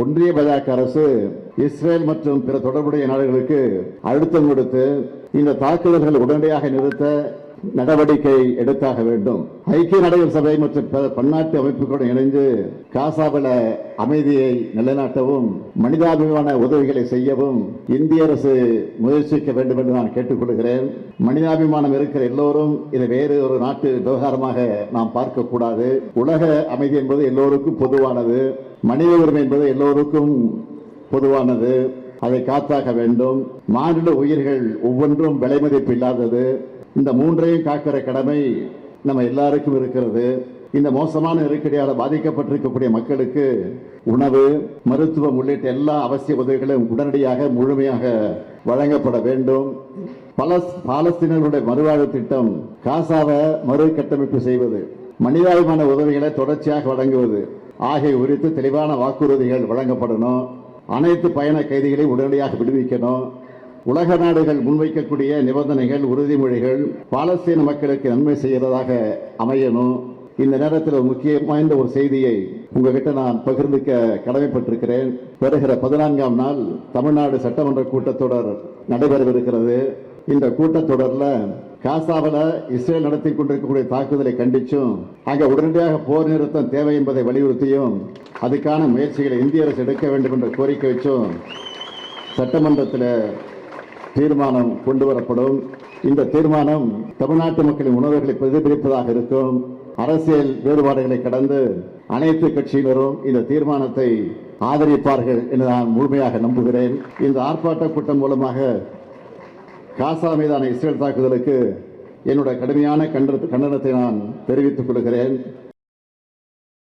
ஒன்றிய பாஜக அரசு இஸ்ரேல் மற்றும் பிற தொடர்புடைய நாடுகளுக்கு அழுத்தம் கொடுத்து இந்த தாக்குதல்கள் உடனடியாக நிறுத்த நடவடிக்கை எடுத்தாக வேண்டும். ஐக்கிய நாடுகள் சபை மற்றும் பன்னாட்டு அமைப்புகளுடன் இணைந்து காசாவில அமைதியை நிலைநாட்டவும் மனிதாபிமான உதவிகளை செய்யவும் இந்திய அரசு முயற்சிக்க வேண்டும் என்று நான் கேட்டுக்கொள்கிறேன். மனிதாபிமானம் இருக்கிற எல்லோரும் இதை வேறு ஒரு நாட்டு விவகாரமாக நாம் பார்க்கக்கூடாது. உலக அமைதி என்பது எல்லோருக்கும் பொதுவானது. மனித உரிமை என்பது எல்லோருக்கும் பொதுவானது. அதை காத்தாக வேண்டும். மாநில உயிர்கள் ஒவ்வொன்றும் விலை மதிப்பு இல்லாதது. இந்த மூன்றையும் காக்கிற கடமை நம்ம எல்லாருக்கும் இருக்கிறது. இந்த மோசமான நெருக்கடியால் பாதிக்கப்பட்டிருக்கக்கூடிய மக்களுக்கு உணவு மருத்துவம் உள்ளிட்ட எல்லா அவசிய உதவிகளும் உடனடியாக முழுமையாக வழங்கப்பட வேண்டும். பலஸ் பாலஸ்தீனர்களுடைய மறுவாழ்வு திட்டம் காசாவை மறு கட்டமைப்பு செய்வது மனிதாபிமான உதவிகளை தொடர்ச்சியாக வழங்குவது ஆகிய குறித்து தெளிவான வாக்குறுதிகள் வழங்கப்படணும். அனைத்து பயண கைதிகளை உடனடியாக விடுவிக்கணும். உலக நாடுகள் முன்வைக்கக்கூடிய நிபந்தனைகள் உறுதிமொழிகள் பாலஸ்தீன மக்களுக்கு நன்மை செய்கிறதாக அமையணும். இந்த நேரத்தில் முக்கிய வாய்ந்த ஒரு செய்தியை உங்ககிட்ட நான் பகிர்ந்துக்க கடமைப்பட்டிருக்கிறேன். வருகிற பதினான்காம் நாள் தமிழ்நாடு சட்டமன்ற கூட்டத்தொடர் நடைபெறவிருக்கிறது. இந்த கூட்டத்தொடர்ல காசாவில் இஸ்ரேல் நடத்தி கொண்டிருக்கக்கூடிய தாக்குதலை கண்டிச்சும் அங்க உடனடியாக போர் நிறுத்தம் தேவை என்பதை வலியுறுத்தியும் அதுக்கான முயற்சிகளை இந்திய அரசு எடுக்க வேண்டும் என்ற கோரிக்கை வச்சும் சட்டமன்றத்தில் தீர்மானம் கொண்டு வரப்படும் இந்த தீர்மானம் தமிழ்நாட்டு மக்களின் உணர்வுகளை பிரதிபலிப்பதாக இருக்கும். அரசியல் வேறுபாடுகளை கடந்து அனைத்து கட்சியினரும் இந்த தீர்மானத்தை ஆதரிப்பார்கள் என்று நான் முழுமையாக நம்புகிறேன். இந்த ஆர்ப்பாட்ட கூட்டம் மூலமாக காசா மீதான இஸ்ரேல் தாக்குதலுக்கு என்னுடைய கடுமையான கண்டன- கண்டனத்தை நான் தெரிவித்துக் கொள்கிறேன்.